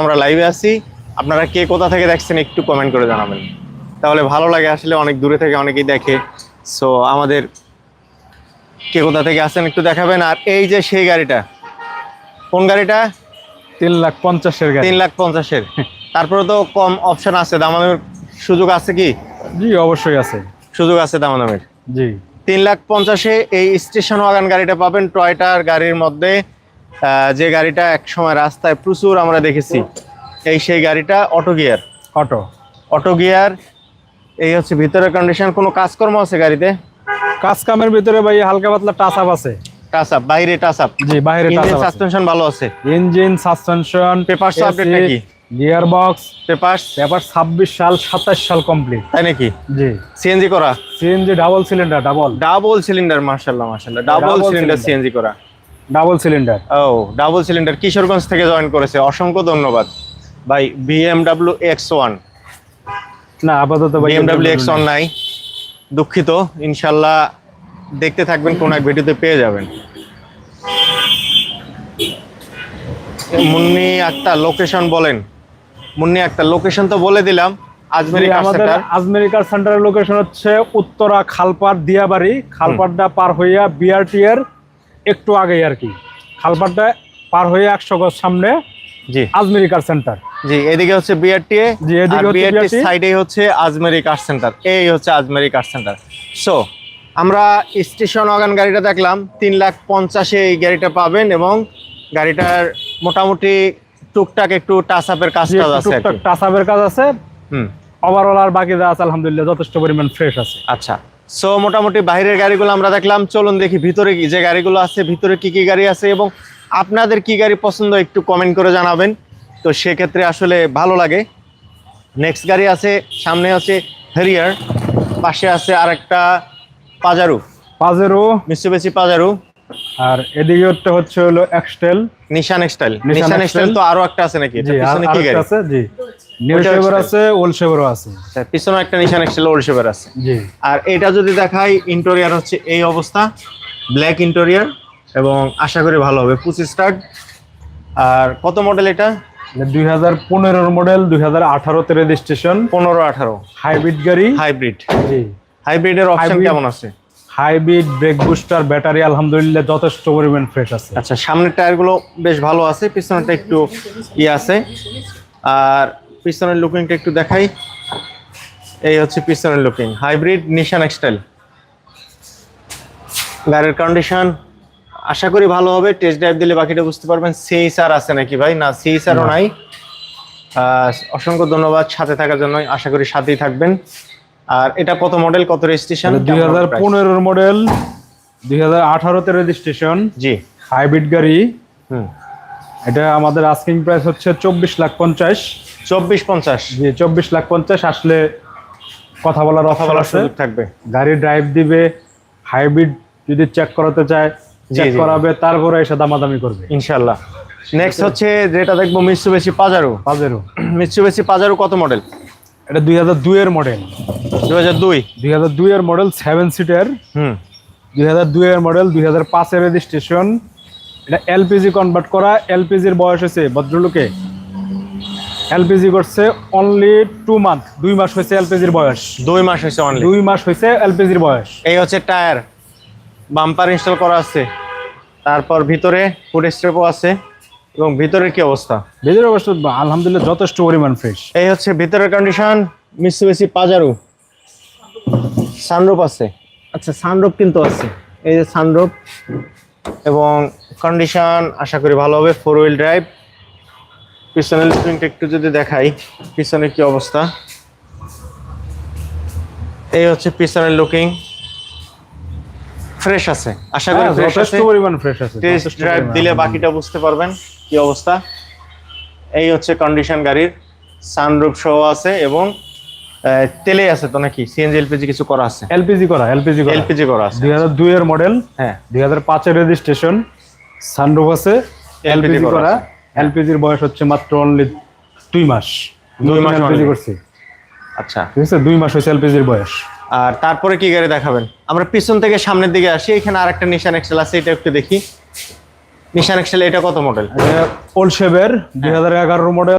আমরা লাইভে আছি। আপনারা কে কোথা থেকে দেখছেন একটু কমেন্ট করে জানাবেন। তাহলে ভালো লাগে আসলে অনেক দূরে থেকে অনেকেই দেখে। সো আমাদের কে কোথা থেকে আসছেন একটু দেখাবেন। আর এই যে সেই গাড়িটা কোন গাড়িটা? তিন লাখ পঞ্চাশের গাড়ি। তিন লাখ পঞ্চাশের। তারপরে তো কম অপশন আছে দামাদামের সুযোগ আছে কি? জি অবশ্যই আছে। সুযোগ আছে দামাদামের। জি। তিন লাখ পঞ্চাশে এই স্টেশন ওয়াগান গাড়িটা পাবেন টয়টার গাড়ির মধ্যে। যে গাড়িটা এক সময় রাস্তায় প্রচুর আমরা দেখেছি এই সেই গাড়িটা auto gear. Auto. Auto gear এই হচ্ছে ভিতরের কন্ডিশন কোনো কাজকর্ম আছে গাড়িতে? কাজ কামের ভিতরে ভাই হালকা পাতলা টাচ আপ আছে। টাচ আপ বাইরে টাচ আপ জি বাইরে টাচ আপ সাসপেনশন ভালো আছে। ইঞ্জিন সাসপেনশন নাকি? গিয়ার বক্স পেপার সাল সাতাশ সাল কমপ্লিট তাই নাকি? জি। সিএনজি করা? CNG double cylinder double double cylinder double cylinder. CNG করা। ডাবল সিলিন্ডার ও ডাবল সিলিন্ডার কিশোরগঞ্জ থেকে জয়েন করেছে। অসংখ্য ধন্যবাদ। ভাই বিএমডাব্লিউ এক্স ওয়ান না আপাতত বিএমডাব্লিউ এক্স ওয়ান নাই। দুঃখিত। ইনশাল্লাহ দেখতে থাকবেন কোন এক ভিডিওতে পেয়ে যাবেন। মুন্নি আক্তার লোকেশন বলেন। মুন্নি আক্তার লোকেশন তো বলে দিলাম। আজমেরি জি, আমাদের কার সেন্টারের লোকেশন হচ্ছে উত্তরা খালপাড় দিয়াবাড়ি। খালপাড়টা পার হইয়া বিআরটি এর একটু আগে আর কি। খালপাড়টা পার হয়ে একশো গজ সামনে জি। Ajmeri car centre. জি এদিকে হচ্ছে বিআরটিএ জি, এদিকে বিআরটি সাইডেই হচ্ছে আজমেরি কার সেন্টার। এই হচ্ছে আজমেরি কার সেন্টার। সো আমরা স্টেশন ওয়াগান গাড়িটা দেখলাম তিন লাখ পঞ্চাশে এই গাড়িটা পাবেন এবং গাড়িটার মোটামুটি টুকটাক একটু টাচ আপের কাজ আছে টুকটাক কি। কাজ আছে। হুম। ওভারঅল আর বাকি যা আছে আলহামদুলিল্লাহ যথেষ্ট পরিমাণ ফ্রেশ আছে। আচ্ছা। সো মোটামুটি বাইরের গাড়িগুলো আমরা দেখলাম। চলুন দেখি ভিতরে কি যে গাড়িগুলো আছে ভিতরে কি কি গাড়ি আছে এবং আপনাদের কি গাড়ি পছন্দ একটু কমেন্ট করে জানাবেন। তো সেক্ষেত্রে আসলে ভালো লাগে। নেক্সট গাড়ি আছে সামনে আছে হেরিয়ার পাশে আছে আরেকটা পাজারু পাজেরো মিসুবেসি পাজারু আর এদিকে হচ্ছে হচ্ছে হলো এক্সটেল নিশান এক্সটাইল নিশান Extile। তো আরও একটা আছে নাকি? এটা পিছনে কি গাড়ি? আছে? জি। নিউ শেভার আছে ওল্ড শেভারও আছে। আচ্ছা, পিছনে একটা নিশান এক্সটাইল ওল্ড শেভার আছে। জি। আর এটা যদি দেখাই ইন্টেরিয়ার হচ্ছে এই অবস্থা ব্ল্যাক ইন্টেরিয়ার এবং আশা করি ভালো হবে পুচি স্টার্ট। আর কত মডেল এটা? দুই হাজার পনেরোর মডেল দুই হাজার আঠারোতে রেজিস্ট্রেশন পনেরো আঠারো। হাইব্রিড গাড়ি। হাইব্রিড জি। হাইব্রিডের অপশন কেমন আছে? হাইব্রিড ব্রেক বুস্টার ব্যাটারি আলহামদুলিল্লাহ যথেষ্ট পরিমাণ ফ্রেশ আছে। আচ্ছা সামনের টায়ারগুলো বেশ ভালো আছে পিছনেরটা একটু ইয়ে আছে। আর পিছনের লুকিংটা একটু দেখাই। এই হচ্ছে পিছনের লুকিং হাইব্রিড নিশান এক্সটাইল গাড়ির কন্ডিশন আশা করি ভালো হবে টেস্ট ড্রাইভ দিলে বাকিটা বুঝতে পারবেন সিএসআর আছে নাকি ভাই? না সিএসআরও নাই। অসংখ্য ধন্যবাদ সাথে থাকার জন্য আশা করি সাথেই থাকবেন। আর এটা কত মডেল কত রেজিস্ট্রেশন দুই হাজার পনেরোর মডেল দুই হাজার আঠারোতে রেজিস্ট্রেশন জি। হাইব্রিড গাড়ি। হুম। এটা আমাদের আস্কিং প্রাইস হচ্ছে চব্বিশ লাখ পঞ্চাশ। চব্বিশ পঞ্চাশ। জি চব্বিশ লাখ পঞ্চাশ আসলে কথা বলার কথা বলার সুযোগ থাকবে। গাড়ি ড্রাইভ দিবে হাইব্রিড যদি চেক করাতে চায় চেক। করাবে তারপরে এসে দামাদামি করবে। ইনশাল্লাহ নেক্সট হচ্ছে যেটা দেখব Mitsubishi Pajero Pajero Mitsubishi Pajero কত মডেল এটা দুই হাজার দুইয়ের মডেল দু হাজার দুই? দুই হাজার দুইয়ের মডেল সেভেন সিটার হুম। দুই হাজার দুইয়ের মডেল দুই হাজার পাঁচের রেজিস্ট্রেশন এটা এলপিজি কনভার্ট করা এলপিজির বয়স হয়েছে ভদ্রলোকে। এলপিজি করছে অনলি টু মান্থ দুই মাস হয়েছে এলপিজির বয়স। দুই মাস হয়েছে অনলি দুই মাস হয়েছে এলপিজির বয়স। এই হচ্ছে টায়ার বাম্পার ইনস্টল করা আছে। তারপর ভিতরে ফুড স্টেপও আছে। এবং ভিতরের কি অবস্থা? ভিতরের অবস্থা আলহামদুলিল্লাহ যথেষ্ট পরিমাণ ফ্রেশ এই হচ্ছে ভিতরের কন্ডিশন মিৎসুবেশি পাজারো সানরূপ আছে। আচ্ছা সানরূপ কিন্তু আছে। এই যে সানরূপ এবং কন্ডিশন আশা করি ভালো হবে ফোর হুইল ড্রাইভ পিছনের লুকিংটা একটু যদি দেখাই পিছনের কি অবস্থা? এই হচ্ছে পিছনের লুকিং ফ্রেশ আছে। আশা করি হ্যাঁ, ফ্রেশ আছে। পরিমাণ ফ্রেশ আছে টেস্ট ড্রাইভ দিলে বাকিটা বুঝতে পারবেন কি অবস্থা। এই হচ্ছে কন্ডিশন গাড়ির। সানরুফ সহ আছে এবং তেলে আছে তো নাকি? সিএনজি এলপিজি কিছু করা আছে? এলপিজি করা এলপিজি করা। এলপিজি করা আছে। দুই হাজার দুইয়ের মডেল হ্যাঁ। দুই হাজার পাঁচের রেজিস্ট্রেশন সানরুফ আছে এলপিজি করা। এলপিজির বয়স হচ্ছে মাত্র অনলি দুই মাস। দুই মাস এলপিজি। করছি। আচ্ছা। ঠিক আছে? দুই মাস হয়েছে এলপিজির বয়স। আর তারপরে কি গাড়ি দেখাবেন? আমরা পিছন থেকে সামনের দিকে আসি এখানে আর একটা নিশান এক্সেল আছে এটা একটু দেখি। নিশান এক্সেল এটা কত মডেল ওল্ড শেভের দুই হাজার এগারোর মডেল